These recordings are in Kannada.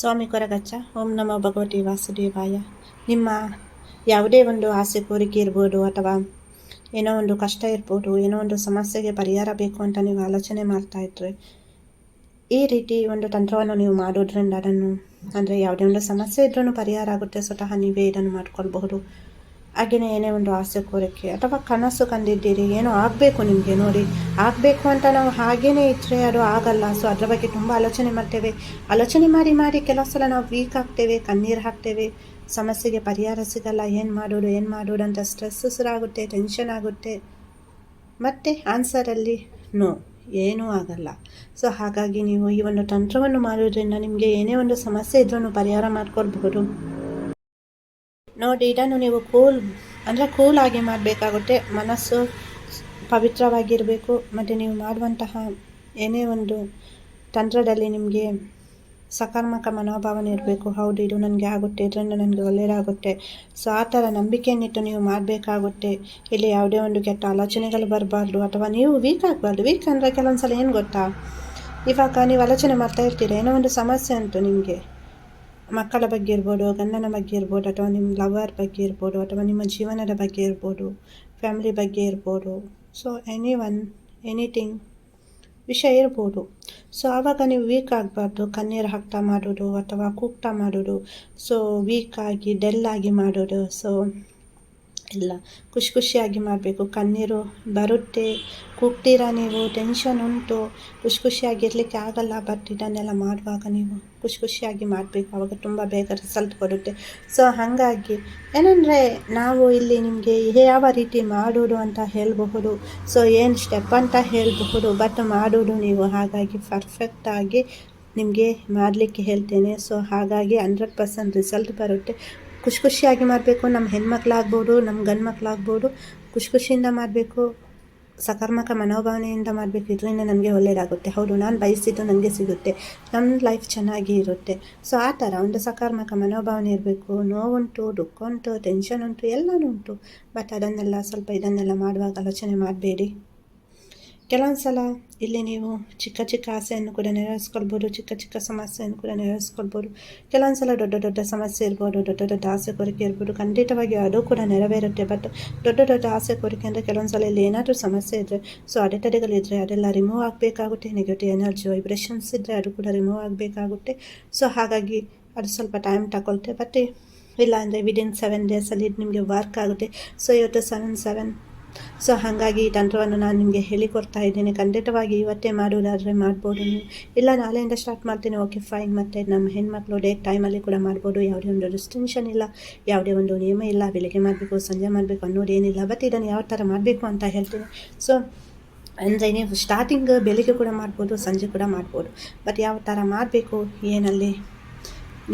ಸ್ವಾಮಿ ಕೊರಗಚ್ಚ. ಓಂ ನಮ ಭಗವತಿ ವಾಸುದೇವಾಯ. ನಿಮ್ಮ ಯಾವುದೇ ಒಂದು ಆಸೆ, ಕೋರಿಕೆ ಇರ್ಬೋದು ಅಥವಾ ಏನೋ ಒಂದು ಕಷ್ಟ ಇರ್ಬೋದು, ಏನೋ ಒಂದು ಸಮಸ್ಯೆಗೆ ಪರಿಹಾರ ಬೇಕು ಅಂತ ನೀವು ಆಲೋಚನೆ ಮಾಡ್ತಾ ಇದ್ರೆ, ಈ ರೀತಿ ಒಂದು ತಂತ್ರವನ್ನು ನೀವು ಮಾಡೋದ್ರಿಂದ ಅದನ್ನು, ಅಂದರೆ ಯಾವುದೇ ಒಂದು ಸಮಸ್ಯೆ ಇದ್ರೂ ಪರಿಹಾರ ಆಗುತ್ತೆ. ಸ್ವತಃ ನೀವೇ ಇದನ್ನು ಮಾಡ್ಕೊಳ್ಬಹುದು. ಹಾಗೆಯೇ ಏನೇ ಒಂದು ಆಸೆ ಕೋರಿಕೆ ಅಥವಾ ಕನಸು ಕಂಡಿದ್ದೀರಿ, ಏನೋ ಆಗಬೇಕು ನಿಮಗೆ ನೋಡಿ. ಆಗಬೇಕು ಅಂತ ನಾವು ಹಾಗೇನೇ ಇದ್ದರೆ ಅದು ಆಗಲ್ಲ. ಸೊ ಅದರ ಬಗ್ಗೆ ತುಂಬ ಆಲೋಚನೆ ಮಾಡ್ತೇವೆ. ಆಲೋಚನೆ ಮಾಡಿ ಮಾಡಿ ಕೆಲವು ಸಲ ನಾವು ವೀಕ್ ಆಗ್ತೇವೆ, ಕಣ್ಣೀರು ಹಾಕ್ತೇವೆ. ಸಮಸ್ಯೆಗೆ ಪರಿಹಾರ ಸಿಗಲ್ಲ. ಏನು ಮಾಡೋದು ಏನು ಮಾಡೋದು ಅಂತ ಸ್ಟ್ರೆಸ್ ಆಗುತ್ತೆ ಟೆನ್ಷನ್ ಆಗುತ್ತೆ. ಮತ್ತು ಆನ್ಸರಲ್ಲಿ ನೋ ಏನೂ ಆಗಲ್ಲ. ಸೊ ಹಾಗಾಗಿ ನೀವು ಈ ಒಂದು ತಂತ್ರವನ್ನು ಮಾಡೋದ್ರಿಂದ ನಿಮಗೆ ಏನೇ ಒಂದು ಸಮಸ್ಯೆ ಇದ್ರೂ ಪರಿಹಾರ ಮಾಡ್ಕೊಳ್ಬಹುದು. ನೋಡಿ ಇದನ್ನು ನೀವು ಕೂಲ್, ಅಂದರೆ ಕೂಲಾಗಿ ಮಾಡಬೇಕಾಗುತ್ತೆ, ಮನಸ್ಸು ಪವಿತ್ರವಾಗಿರಬೇಕು, ಮತ್ತು ನೀವು ಮಾಡುವಂತಹ ಏನೇ ಒಂದು ತಂತ್ರದಲ್ಲಿ ನಿಮಗೆ ಸಕಾರಾತ್ಮಕ ಮನೋಭಾವನೆ ಇರಬೇಕು, ಹೌದು ಇದು ನನಗೆ ಆಗುತ್ತೆ, ಇದರಿಂದ ನನಗೆ ಒಳ್ಳೆಯದಾಗುತ್ತೆ ಸೊ ಆ ಥರ ನಂಬಿಕೆಯನ್ನಿಟ್ಟು ನೀವು ಮಾಡಬೇಕಾಗುತ್ತೆ. ಇಲ್ಲಿ ಯಾವುದೇ ಒಂದು ಕೆಟ್ಟ ಆಲೋಚನೆಗಳು ಬರಬಾರ್ದು, ಅಥವಾ ನೀವು ವೀಕ್ ಆಗಬಾರ್ದು. ವೀಕ್ ಅಂದರೆ ಕೆಲವೊಂದು ಸಲ ಏನು ಗೊತ್ತಾ? ಇವಾಗ ನೀವು ಆಲೋಚನೆ ಮಾಡ್ತಾ ಇರ್ತೀರ, ಏನೋ ಒಂದು ಸಮಸ್ಯೆ ಉಂಟು ನಿಮಗೆ. ಮಕ್ಕಳ ಬಗ್ಗೆ ಇರ್ಬೋದು, ಗಂಡನ ಬಗ್ಗೆ ಇರ್ಬೋದು, ಅಥವಾ ನಿಮ್ಮ ಲವರ್ ಬಗ್ಗೆ ಇರ್ಬೋದು, ಅಥವಾ ನಿಮ್ಮ ಜೀವನದ ಬಗ್ಗೆ ಇರ್ಬೋದು ಫ್ಯಾಮಿಲಿ ಬಗ್ಗೆ ಇರ್ಬೋದು. ಸೊ ಎನಿ ಒನ್ ಎನಿಥಿಂಗ್ ವಿಷಯ ಇರ್ಬೋದು. ಸೊ ಆವಾಗ ನೀವು ವೀಕ್ ಆಗಬಾರ್ದು, ಕಣ್ಣೀರು ಹಾಕ್ತಾ ಮಾಡೋದು ಅಥವಾ ಕೂಗ್ತಾ ಮಾಡೋದು. ಸೊ ವೀಕಾಗಿ ಡೆಲ್ಲಾಗಿ ಮಾಡೋದು. ಸೊ ಇಲ್ಲ. ಖುಷಿ ಖುಷಿಯಾಗಿ ಮಾಡಬೇಕು. ಕಣ್ಣೀರು ಬರುತ್ತೆ. ಕೂಗ್ತೀರಾ ನೀವು? ಟೆನ್ಷನ್ ಉಂಟು. ಖುಷಿ ಖುಷಿಯಾಗಿರಲಿಕ್ಕೆ ಆಗಲ್ಲ ಬಟ್ ಇದನ್ನೆಲ್ಲ ಮಾಡುವಾಗ ನೀವು ಖುಷಿ ಖುಷಿಯಾಗಿ ಮಾಡಬೇಕು. ಆವಾಗ ತುಂಬ ಬೇಗ ರಿಸಲ್ಟ್ ಕೊಡುತ್ತೆ ಸೊ ಹಾಗಾಗಿ ಏನಂದರೆ ನಾವು ಇಲ್ಲಿ ನಿಮಗೆ ಯಾವ ರೀತಿ ಮಾಡೋದು ಅಂತ ಹೇಳಬಹುದು. ಸೊ ಏನು ಸ್ಟೆಪ್ ಅಂತ ಹೇಳಬಹುದು ಬಟ್ ಮಾಡೋದು ನೀವು ಹಾಗಾಗಿ ಪರ್ಫೆಕ್ಟಾಗಿ ನಿಮಗೆ ಮಾಡಲಿಕ್ಕೆ ಹೇಳ್ತೇನೆ. ಸೊ ಹಾಗಾಗಿ ಹಂಡ್ರೆಡ್ ಪರ್ಸೆಂಟ್ ರಿಸಲ್ಟ್ ಬರುತ್ತೆ. ಖುಷಿ ಖುಷಿಯಾಗಿ ಮಾಡಬೇಕು ನಮ್ಮ ಹೆಣ್ಮಕ್ಳಾಗ್ಬೋದು ನಮ್ಮ ಗಂಡು ಮಕ್ಕಳಾಗ್ಬೋದು ಖುಷಿ ಖುಷಿಯಿಂದ ಮಾಡಬೇಕು, ಸಕಾರಾತ್ಮಕ ಮನೋಭಾವನೆಯಿಂದ ಮಾಡಬೇಕು, ಇದರಿಂದ ನನಗೆ ಒಳ್ಳೆಯದಾಗುತ್ತೆ ಹೌದು, ನಾನು ಬಯಸಿದ್ದು ನನಗೆ ಸಿಗುತ್ತೆ. ನಮ್ಮ ಲೈಫ್ ಚೆನ್ನಾಗಿ ಇರುತ್ತೆ. ಸೊ ಆ ಥರ ಒಂದು ಸಕಾರಾತ್ಮಕ ಮನೋಭಾವನೆ ಇರಬೇಕು. ನೋವುಂಟು ದುಃಖ ಉಂಟು ಟೆನ್ಷನ್ ಉಂಟು, ಎಲ್ಲನೂ ಉಂಟು. ಬಟ್ ಅದನ್ನೆಲ್ಲ, ಸ್ವಲ್ಪ ಇದನ್ನೆಲ್ಲ ಮಾಡುವಾಗ ಆಲೋಚನೆ ಮಾಡಬೇಡಿ. ಕೆಲವೊಂದು ಸಲ ಇಲ್ಲಿ ನೀವು ಚಿಕ್ಕ ಚಿಕ್ಕ ಆಸೆಯನ್ನು ಕೂಡ ನೆರವೇರಿಸ್ಕೊಳ್ಬೋದು, ಚಿಕ್ಕ ಚಿಕ್ಕ ಸಮಸ್ಯೆಯನ್ನು ಕೂಡ ನೆರವೇರಿಸ್ಕೊಳ್ಬೋದು. ಕೆಲವೊಂದು ಸಲ ದೊಡ್ಡ ದೊಡ್ಡ ಸಮಸ್ಯೆ ಇರ್ಬೋದು, ದೊಡ್ಡ ದೊಡ್ಡ ಆಸೆ ಕೋರಿಕೆ ಇರ್ಬೋದು. ಖಂಡಿತವಾಗಿ ಅದು ಕೂಡ ನೆರವೇರುತ್ತೆ. ಬಟ್ ದೊಡ್ಡ ದೊಡ್ಡ ಆಸೆ ಕೋರಿಕೆ ಅಂದರೆ ಕೆಲವೊಂದು ಸಲ ಇಲ್ಲಿ ಏನಾದರೂ ಸಮಸ್ಯೆ ಇದ್ದರೆ ಸೊ ಅಡೆತಡೆಗಳಿದ್ದರೆ ಅದೆಲ್ಲ ರಿಮೂವ್ ಆಗಬೇಕಾಗುತ್ತೆ. ನೆಗೆಟಿವ್ ಎನರ್ಜಿ ವೈಬ್ರೇಷನ್ಸ್ ಇದ್ದರೆ ಅದು ಕೂಡ ರಿಮೂವ್ ಆಗಬೇಕಾಗುತ್ತೆ. ಸೊ ಹಾಗಾಗಿ ಅದು ಸ್ವಲ್ಪ ಟೈಮ್ ತಗೊಳ್ತೆ. ಬಟ್ ಇಲ್ಲ ಅಂದರೆ ವಿದಿನ್ ಸೆವೆನ್ ಡೇಸಲ್ಲಿ ಇದು ನಿಮಗೆ ವರ್ಕ್ ಆಗುತ್ತೆ. ಸೊ ಇವತ್ತು ಸೆವೆನ್ ಸೆವೆನ್ ಸೊ ಹಾಗಾಗಿ ಈ ತಂತ್ರವನ್ನು ನಾನು ನಿಮಗೆ ಹೇಳಿಕೊಡ್ತಾ ಇದ್ದೇನೆ. ಖಂಡಿತವಾಗಿ ಇವತ್ತೇ ಮಾಡುವುದಾದರೆ ಮಾಡ್ಬೋದು ನೀವು. ಇಲ್ಲ, ನಾಳೆಯಿಂದ ಸ್ಟಾರ್ಟ್ ಮಾಡ್ತೀನಿ. ಓಕೆ ಫೈನ್ ಮತ್ತು ನಮ್ಮ ಹೆಣ್ಮಕ್ಳು ಡೇ ಟೈಮಲ್ಲಿ ಕೂಡ ಮಾಡ್ಬೋದು. ಯಾವುದೇ ಒಂದು ರಿಸ್ಟ್ರಿಕ್ಷನ್ ಇಲ್ಲ. ಯಾವುದೇ ಒಂದು ನಿಯಮ ಇಲ್ಲ. ಬೆಳಿಗ್ಗೆ ಮಾಡಬೇಕು, ಸಂಜೆ ಮಾಡಬೇಕು ಅನ್ನೋದೇನಿಲ್ಲ ಬಟ್ ಇದನ್ನು ಯಾವ ಥರ ಮಾಡಬೇಕು ಅಂತ ಹೇಳ್ತೀನಿ. ಸೊ ಅಂದರೆ ನೀವು ಸ್ಟಾರ್ಟಿಂಗ್ ಬೆಳಿಗ್ಗೆ ಕೂಡ ಮಾಡ್ಬೋದು, ಸಂಜೆ ಕೂಡ ಮಾಡ್ಬೋದು. ಬಟ್ ಯಾವ ಥರ ಮಾಡಬೇಕು, ಏನಲ್ಲಿ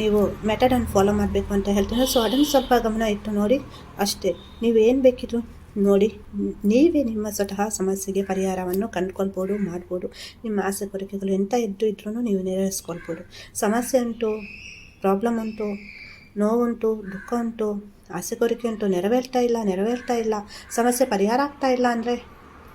ನೀವು ಮೆಥಡನ್ನು ಫಾಲೋ ಮಾಡಬೇಕು ಅಂತ ಹೇಳ್ತೀನಿ. ಸೊ ಅದನ್ನು ಸ್ವಲ್ಪ ಗಮನ ಇಟ್ಟು ನೋಡಿ. ಅಷ್ಟೇ. ನೀವು ಏನು ಬೇಕಿದ್ರು ನೋಡಿ, ನೀವೇ ನಿಮ್ಮ ಸ್ವತಃ ಸಮಸ್ಯೆಗೆ ಪರಿಹಾರವನ್ನು ಕಂಡುಕೊಳ್ಬೋದು, ಮಾಡ್ಬೋದು. ನಿಮ್ಮ ಆಸೆ ಕೋರಿಕೆಗಳು ಎಂಥ ಇದ್ದು ಇದ್ರೂ ನೀವು ನೆರವೇರಿಸ್ಕೊಳ್ಬೋದು. ಸಮಸ್ಯೆ ಉಂಟು ಪ್ರಾಬ್ಲಮ್ ಉಂಟು, ನೋವುಂಟು, ದುಃಖ ಉಂಟು, ಆಸೆ ಕೋರಿಕೆ ಉಂಟು, ನೆರವೇರ್ತಾ ಇಲ್ಲ ನೆರವೇರ್ತಾ ಇಲ್ಲ, ಸಮಸ್ಯೆ ಪರಿಹಾರ ಆಗ್ತಾ ಇಲ್ಲ ಅಂದರೆ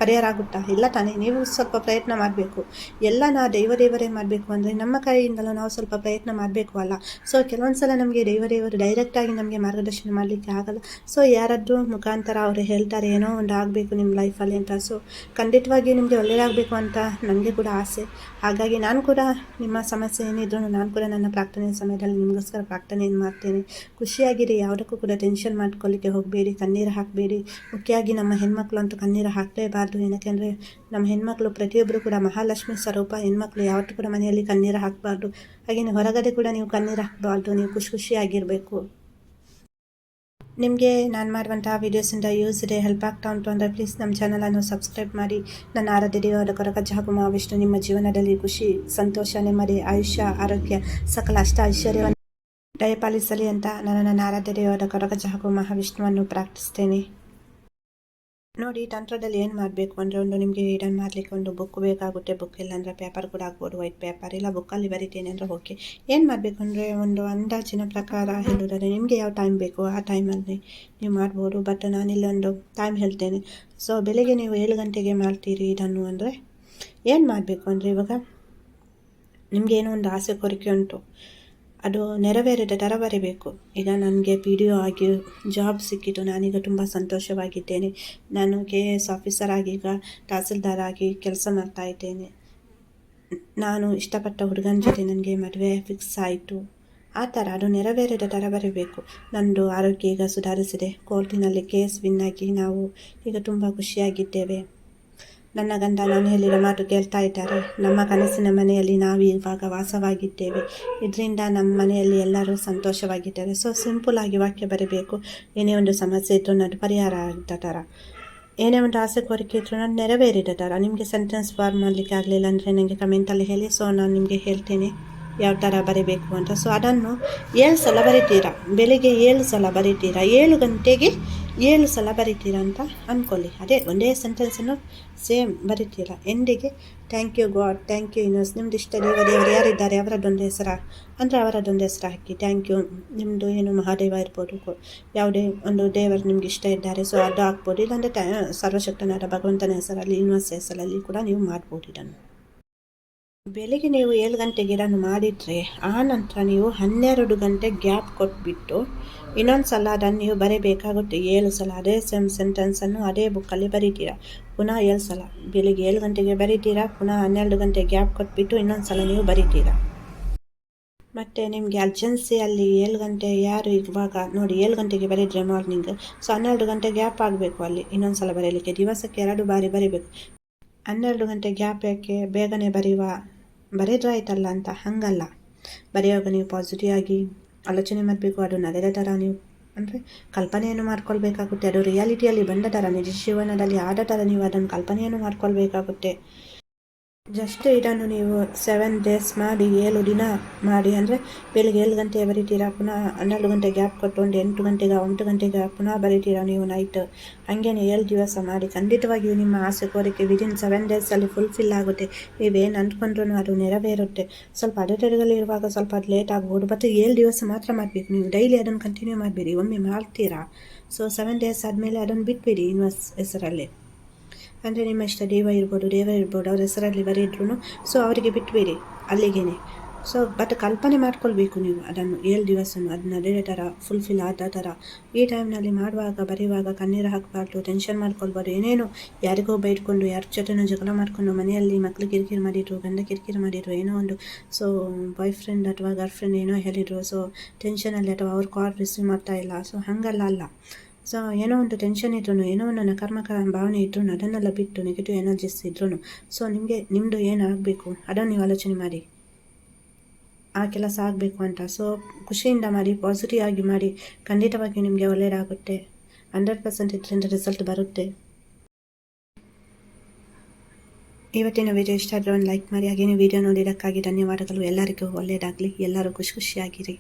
ಪರಿಹಾರ ಆಗುತ್ತಾ ಇಲ್ಲ ತಾನೇ, ನೀವು ಸ್ವಲ್ಪ ಪ್ರಯತ್ನ ಮಾಡಬೇಕು. ಎಲ್ಲ ನಾ ದೈವ ದೇವರೇ ಮಾಡಬೇಕು ಅಂದರೆ ನಮ್ಮ ಕೈಯಿಂದಲೂ ನಾವು ಸ್ವಲ್ಪ ಪ್ರಯತ್ನ ಮಾಡಬೇಕು ಅಲ್ಲ. ಸೊ ಕೆಲವೊಂದು ಸಲ ನಮಗೆ ದೈವ ದೇವರು ಡೈರೆಕ್ಟಾಗಿ ನಮಗೆ ಮಾರ್ಗದರ್ಶನ ಮಾಡಲಿಕ್ಕೆ ಆಗಲ್ಲ. ಸೊ ಯಾರಾದರೂ ಮುಖಾಂತರ ಅವರು ಹೇಳ್ತಾರೆ, ಏನೋ ಒಂದು ಆಗಬೇಕು ನಿಮ್ಮ ಲೈಫಲ್ಲಿ ಅಂತ. ಸೊ ಖಂಡಿತವಾಗಿ ನಿಮಗೆ ಒಳ್ಳೆಯದಾಗಬೇಕು ಅಂತ ನನಗೆ ಕೂಡ ಆಸೆ. ಹಾಗಾಗಿ ನಾನು ಕೂಡ ನಿಮ್ಮ ಸಮಸ್ಯೆ ಏನಿದ್ರು ನಾನು ಕೂಡ ನನ್ನ ಪ್ರಾರ್ಥನೆ ಸಮಯದಲ್ಲಿ ನಿಮಗೋಸ್ಕರ ಪ್ರಾರ್ಥನೆಯನ್ನು ಮಾಡ್ತೇನೆ. ಖುಷಿಯಾಗಿರಿ, ಯಾವುದಕ್ಕೂ ಕೂಡ ಟೆನ್ಷನ್ ಮಾಡ್ಕೊಳ್ಳಿಕ್ಕೆ ಹೋಗಬೇಡಿ, ಕಣ್ಣೀರು ಹಾಕಬೇಡಿ. ಮುಖ್ಯವಾಗಿ ನಮ್ಮ ಹೆಣ್ಮಕ್ಳು ಅಂತೂ ಕಣ್ಣೀರು ಹಾಕಲೇಬಾರ್ದು. ಏನಕ್ಕೆ ಅಂದರೆ, ನಮ್ಮ ಹೆಣ್ಮಕ್ಳು ಪ್ರತಿಯೊಬ್ಬರು ಕೂಡ ಮಹಾಲಕ್ಷ್ಮಿ ಸ್ವರೂಪ, ಹೆಣ್ಮಕ್ಳು ಯಾವತ್ತೂ ಕೂಡ ಮನೆಯಲ್ಲಿ ಕಣ್ಣೀರು ಹಾಕಬಾರ್ದು. ಹಾಗೆಯೇ ಹೊರಗಡೆ ಕೂಡ ನೀವು ಕಣ್ಣೀರು ಹಾಕಬಾರ್ದು, ನೀವು ಖುಷಿ ಖುಷಿಯಾಗಿರಬೇಕು. ನಿಮಗೆ ನಾನು ಮಾಡುವಂಥ ವೀಡಿಯೋಸಿಂದ ಯೂಸ್ ಇದೆ ಹೆಲ್ಪ್ ಆಗ್ತಾ ಉಂಟು ಅಂದರೆ ಪ್ಲೀಸ್ ನಮ್ಮ ಚಾನಲನ್ನು ಸಬ್ಸ್ಕ್ರೈಬ್ ಮಾಡಿ. ನನ್ನ ಆರಾಧ್ಯ ದೇವರ ಕೊರಕ ಜಾಗುಮ ವಿಷ್ಣು ನಿಮ್ಮ ಜೀವನದಲ್ಲಿ ಖುಷಿ, ಸಂತೋಷ, ನೆಮ್ಮದಿ, ಆಯುಷ್ಯ, ಆರೋಗ್ಯ, ಸಕಲ ಅಷ್ಟ ಐಶ್ವರ್ಯವನ್ನು ದಯಪಾಲಿಸಲಿ ಅಂತ ನಾನು ನನ್ನ ಆರಾಧ್ಯ ದೇವರ ಕೊರಕ ಜಾಗು ಮಹಾವಿಷ್ಣುವನ್ನು ಪ್ರಾರ್ಥಿಸ್ತೇನೆ. ನೋಡಿ ತಂತ್ರದಲ್ಲಿ ಏನು ಮಾಡಬೇಕು ಅಂದರೆ ಒಂದು ನಿಮಗೆ ಇದನ್ನು ಮಾಡಲಿಕ್ಕೆ ಒಂದು ಬುಕ್ ಬೇಕಾಗುತ್ತೆ. ಬುಕ್ ಇಲ್ಲಾಂದರೆ ಪೇಪರ್ ಕೂಡ ಆಗ್ಬೋದು ವೈಟ್ ಪೇಪರ್ ಇಲ್ಲ ಬುಕ್ಕಲ್ಲಿ ಬರಿತೀನಿ ಅಂದರೆ ಓಕೆ ಏನು ಮಾಡಬೇಕು ಅಂದರೆ ಒಂದು ಅಂದಾಜಿನ ಪ್ರಕಾರ ಹೇಳೋದಾದರೆ ನಿಮಗೆ ಯಾವ ಟೈಮ್ ಬೇಕು? ಆ ಟೈಮಲ್ಲಿ ನೀವು ಮಾಡ್ಬೋದು ಬಟ್ ನಾನಿಲ್ಲಿ ಒಂದು ಟೈಮ್ ಹೇಳ್ತೇನೆ. ಸೊ ಬೆಳಿಗ್ಗೆ ನೀವು ಏಳು ಗಂಟೆಗೆ ಮಾಡ್ತೀರಿ ಇದನ್ನು ಅಂದರೆ, ಏನು ಮಾಡಬೇಕು ಅಂದರೆ ಇವಾಗ ನಿಮಗೆ ಏನೋ ಒಂದು ಆಸೆ, ಕೋರಿಕೆ ಉಂಟು. ಅದು ನೆರವೇರಿದ ದರ ಬರಬೇಕು ಈಗ ನನಗೆ ಪಿ ಡಿ ಒ ಆಗಿ ಜಾಬ್ ಸಿಕ್ಕಿತು. ನಾನೀಗ ತುಂಬ ಸಂತೋಷವಾಗಿದ್ದೇನೆ. ನಾನು ಕೆ ಎ ಎಸ್ ಆಫೀಸರ್ ಆಗಿ ಈಗ ತಹಸೀಲ್ದಾರ್ ಆಗಿ ಕೆಲಸ ಮಾಡ್ತಾ ಇದ್ದೇನೆ. ನಾನು ಇಷ್ಟಪಟ್ಟ ಹುಡುಗನ ಜೊತೆ ನನಗೆ ಮದುವೆ ಫಿಕ್ಸ್ ಆಯಿತು. ಆ ಥರ ಅದು ನೆರವೇರಿದ ಥರ ಬರಬೇಕು ನನ್ನದು ಆರೋಗ್ಯ ಈಗ ಸುಧಾರಿಸಿದೆ. ಕೋರ್ಟಿನಲ್ಲಿ ಕೇಸ್ ವಿನ್ ಆಗಿ ನಾವು ಈಗ ತುಂಬ ಖುಷಿಯಾಗಿದ್ದೇವೆ. ನನ್ನ ಗಂಡ ನಾನು ಹೇಳಿದ ಮಾತು ಕೇಳ್ತಾ ಇದ್ದಾರೆ. ನಮ್ಮ ಕನಸಿನ ಮನೆಯಲ್ಲಿ ನಾವು ಇವಾಗ ವಾಸವಾಗಿದ್ದೇವೆ. ಇದರಿಂದ ನಮ್ಮ ಮನೆಯಲ್ಲಿ ಎಲ್ಲರೂ ಸಂತೋಷವಾಗಿದ್ದಾರೆ. ಸೊ ಸಿಂಪಲ್ ಆಗಿ ವಾಕ್ಯ ಬರಬೇಕು. ಏನೇ ಒಂದು ಸಮಸ್ಯೆ ಇದ್ದರೂ ನಾನು ಪರಿಹಾರ ಆಗಿದ್ದ ಥರ ಏನೇ ಒಂದು ಆಸೆ ಕೋರಿಕೆ ಇದ್ರೂ ನಾನು ನೆರವೇರಿದ ಥರ ನಿಮಗೆ ಸೆಂಟೆನ್ಸ್ ಫಾರ್ಮ್ ಮಾಡಲಿಕ್ಕೆ ಆಗಲಿಲ್ಲ ಅಂದರೆ ನನಗೆ ಕಮೆಂಟಲ್ಲಿ ಹೇಳಿ. ಸೊ ನಾನು ನಿಮಗೆ ಹೇಳ್ತೇನೆ ಯಾವ ಥರ ಬರೀಬೇಕು ಅಂತ. ಸೊ ಅದನ್ನು ಏಳು ಸಲ ಬರಿತೀರಾ? ಬೆಳಿಗ್ಗೆ ಏಳು ಸಲ ಬರಿತೀರಾ? ಏಳು ಗಂಟೆಗೆ ಏಳು ಸಲ ಬರಿತೀರ ಅಂತ ಅಂದ್ಕೊಳ್ಳಿ. ಅದೇ ಒಂದೇ ಸೆಂಟೆನ್ಸನ್ನು ಸೇಮ್ ಬರಿತೀರ. ಎಂಡಿಗೆ thank you god thank you universe ನಿಮ್ಮದು ಇಷ್ಟ ದೇವ, ದೇವರು ಯಾರಿದ್ದಾರೆ? ಅವರದ್ದೊಂದು ಹೆಸರ. ಅಂದರೆ ಅವರದ್ದೊಂದು ಹೆಸರು ಹಾಕಿ. ಥ್ಯಾಂಕ್ ಯು ನಿಮ್ಮದು ಏನು ಮಹಾದೇವ ಇರ್ಬೋದು. ಯಾವುದೇ ಒಂದು ದೇವರು ನಿಮ್ಗೆ ಇಷ್ಟ ಇದ್ದಾರೆ ಸೊ ಅದು ಹಾಕ್ಬೋದು. ಇಲ್ಲಾಂದರೆ ಸರ್ವಶಕ್ತನಾದ ಭಗವಂತನ ಹೆಸರಲ್ಲಿ ಯೂನಿವರ್ಸ್ ಹೆಸರಲ್ಲಿ ಕೂಡ ನೀವು ಮಾಡ್ಬೋದು ಇದನ್ನು. ಬೆಳಿಗ್ಗೆ ನೀವು ಏಳು ಗಂಟೆಗೆ ಇದನ್ನು ಮಾಡಿದರೆ ಆ ನಂತರ ನೀವು ಹನ್ನೆರಡು ಗಂಟೆ ಗ್ಯಾಪ್ ಕೊಟ್ಬಿಟ್ಟು ಇನ್ನೊಂದು ಸಲ ಅದನ್ನು ನೀವು ಬರೀಬೇಕಾಗುತ್ತೆ. ಏಳು ಸಲ ಅದೇ ಸೆಮ್ ಸೆಂಟೆನ್ಸನ್ನು ಅದೇ ಬುಕ್ಕಲ್ಲಿ ಬರೀತೀರಾ? ಪುನಃ ಏಳು ಸಲ. ಬೆಳಿಗ್ಗೆ ಏಳು ಗಂಟೆಗೆ ಬರೀತೀರಾ? ಪುನಃ ಹನ್ನೆರಡು ಗಂಟೆ ಗ್ಯಾಪ್ ಕೊಟ್ಬಿಟ್ಟು ಇನ್ನೊಂದು ಸಲ ನೀವು ಬರೀತೀರಾ? ಮತ್ತು ನಿಮಗೆ ಅರ್ಜೆನ್ಸಿಯಲ್ಲಿ ಏಳು ಗಂಟೆ ಯಾರು ಇರುವಾಗ ನೋಡಿ, ಏಳು ಗಂಟೆಗೆ ಬರೀದ್ರೆ ಮಾರ್ನಿಂಗ್ ಸೊ ಹನ್ನೆರಡು ಗಂಟೆ ಗ್ಯಾಪ್ ಆಗಬೇಕು ಅಲ್ಲಿ. ಇನ್ನೊಂದು ಸಲ ಬರೀಲಿಕ್ಕೆ ದಿವಸಕ್ಕೆ ಎರಡು ಬಾರಿ ಬರೀಬೇಕು. ಹನ್ನೆರಡು ಗಂಟೆ ಗ್ಯಾಪ್ ಯಾಕೆ? ಬೇಗನೆ ಬರೆಯುವ ಬರೆದ್ರಾಯ್ತಲ್ಲ ಅಂತ ಹಾಗಲ್ಲ. ಬರೆಯುವಾಗ ನೀವು ಪಾಸಿಟಿವ್ ಆಗಿ, ಆಲೋಚನೆ ಮಾಡಬೇಕು, ಅದು ನಡೆದ ಥರ ನೀವು, ಅಂದರೆ ಕಲ್ಪನೆಯನ್ನು ಮಾಡ್ಕೊಳ್ಬೇಕಾಗುತ್ತೆ. ಅದು ರಿಯಾಲಿಟಿಯಲ್ಲಿ ಬಂದ ಥರ ನಿಜ ಜೀವನದಲ್ಲಿ ಆದ ಥರ ನೀವು ಅದನ್ನು ಕಲ್ಪನೆಯನ್ನು ಮಾಡ್ಕೊಳ್ಬೇಕಾಗುತ್ತೆ. ಜಸ್ಟ್ ಇದನ್ನು ನೀವು ಸೆವೆನ್ ಡೇಸ್ ಮಾಡಿ ಏಳು ದಿನ ಮಾಡಿ ಅಂದರೆ ಬೆಳಿಗ್ಗೆ ಏಳು ಗಂಟೆ ಬರೀತೀರಾ? ಪುನಃ ಹನ್ನೆರಡು ಗಂಟೆ ಗ್ಯಾಪ್ ಕೊಟ್ಟು ಒಂದು ಎಂಟು ಗಂಟೆಗೆ ಒಂಟು ಗಂಟೆಗೆ ಪುನಃ ಬರೀತೀರಾ ನೀವು ನೈಟ್ ಹಾಗೇನೆ ಏಳು ದಿವಸ ಮಾಡಿ. ಖಂಡಿತವಾಗಿಯೂ ನಿಮ್ಮ ಆಸೆ ಕೋರಿಕೆ ವಿದಿನ್ ಸೆವೆನ್ ಡೇಸಲ್ಲಿ ಫುಲ್ಫಿಲ್ ಆಗುತ್ತೆ. ನೀವೇನು ಅಂದ್ಕೊಂಡ್ರೂ ಅದು ನೆರವೇರುತ್ತೆ. ಸ್ವಲ್ಪ ಅಡೆತಡೆಗಳಿರುವಾಗ ಸ್ವಲ್ಪ ಅದು ಲೇಟ್ ಆಗ್ಬೋದು. ಬಟ್ ಏಳು ದಿವಸ ಮಾತ್ರ ಮಾಡಬೇಕು. ನೀವು ಡೈಲಿ ಅದನ್ನು ಕಂಟಿನ್ಯೂ ಮಾಡಬೇಡಿ. ಒಮ್ಮೆ ಮಾಡ್ತೀರಾ? ಸೊ ಸೆವೆನ್ ಡೇಸ್ ಆದಮೇಲೆ ಅದನ್ನು ಬಿಟ್ಬಿಡಿ. ಇನ್ವೆಸ್ ಹೆಸರಲ್ಲಿ. ಅಂದರೆ ನಿಮ್ಮ ಇಷ್ಟ ದೇವ ಇರ್ಬೋದು ದೇವ ಇರ್ಬೋದು, ಅವ್ರ ಹೆಸರಲ್ಲಿ ಬರೆಯಿದ್ರು ಸೊ ಅವರಿಗೆ ಬಿಟ್ಬೇಡಿ, ಅಲ್ಲಿಗೇನೆ. ಸೊ ಬಟ್ ಕಲ್ಪನೆ ಮಾಡ್ಕೊಳ್ಬೇಕು ನೀವು ಅದನ್ನು, ಏಳು ದಿವಸ ಅದನ್ನ ಅದೇ ಥರ ಫುಲ್ಫಿಲ್ ಆದ ಥರ. ಈ ಟೈಮ್ನಲ್ಲಿ ಮಾಡುವಾಗ, ಬರೆಯುವಾಗ, ಕಣ್ಣೀರು ಹಾಕಬಾರ್ದು ಟೆನ್ಷನ್ ಮಾಡ್ಕೊಳ್ಬಾರ್ದು, ಏನೇನು ಯಾರಿಗೋ ಬೈಟ್ಕೊಂಡು ಯಾರ ಜೊತೆನೂ ಜಗಳ ಮಾಡಿಕೊಂಡು, ಮನೆಯಲ್ಲಿ ಮಕ್ಳು ಕಿರಿಕಿರಿ ಮಾಡಿದ್ರು, ಗಂಡ ಕಿರಿಕಿರಿ ಮಾಡಿದ್ರು, ಏನೋ ಒಂದು ಸೊ ಬಾಯ್ ಫ್ರೆಂಡ್ ಅಥವಾ ಗರ್ಲ್ ಫ್ರೆಂಡ್ ಏನೋ ಹೇಳಿದರು ಸೊ ಟೆನ್ಷನಲ್ಲಿ ಅಥವಾ ಅವ್ರ ಕಾಲ್ ರಿಸೀವ್ ಮಾಡ್ತಾ ಇಲ್ಲ ಸೊ ಹಾಗಲ್ಲ ಅಲ್ಲ. ಸೊ ಏನೋ ಒಂದು ಟೆನ್ಷನ್ ಇದ್ರೂ ಏನೋ ಒಂದು ನಕಾರಾತ್ಮಕ ಭಾವನೆ ಇದ್ರೂ ಅದನ್ನೆಲ್ಲ ಬಿಟ್ಟು ನೆಗೆಟಿವ್ ಎನರ್ಜೀಸ್ ಇದ್ರೂ ಸೊ ನಿಮಗೆ ನಿಮ್ಮದು ಏನಾಗಬೇಕು? ಅದನ್ನು ನೀವು ಆಲೋಚನೆ ಮಾಡಿ. ಆ ಕೆಲಸ ಆಗಬೇಕು ಅಂತ. ಸೊ ಖುಷಿಯಿಂದ ಮಾಡಿ ಪಾಸಿಟಿವ್ ಆಗಿ ಮಾಡಿ, ಖಂಡಿತವಾಗಿ ನಿಮಗೆ ಒಳ್ಳೆಯದಾಗುತ್ತೆ ಹಂಡ್ರೆಡ್ ಪರ್ಸೆಂಟ್ ಇದರಿಂದ ರಿಸಲ್ಟ್ ಬರುತ್ತೆ. ಇವತ್ತಿನ ವಿಡಿಯೋ ಇಷ್ಟ ಆದರೆ ಒಂದು ಲೈಕ್ ಮಾಡಿ. ಹಾಗೇನೇ ವಿಡಿಯೋ ನೋಡಿದ್ದಕ್ಕಾಗಿ ಧನ್ಯವಾದಗಳು. ಎಲ್ಲರಿಗೂ ಒಳ್ಳೆಯದಾಗಲಿ ಎಲ್ಲರೂ ಖುಷಿ ಖುಷಿಯಾಗಿರಿ.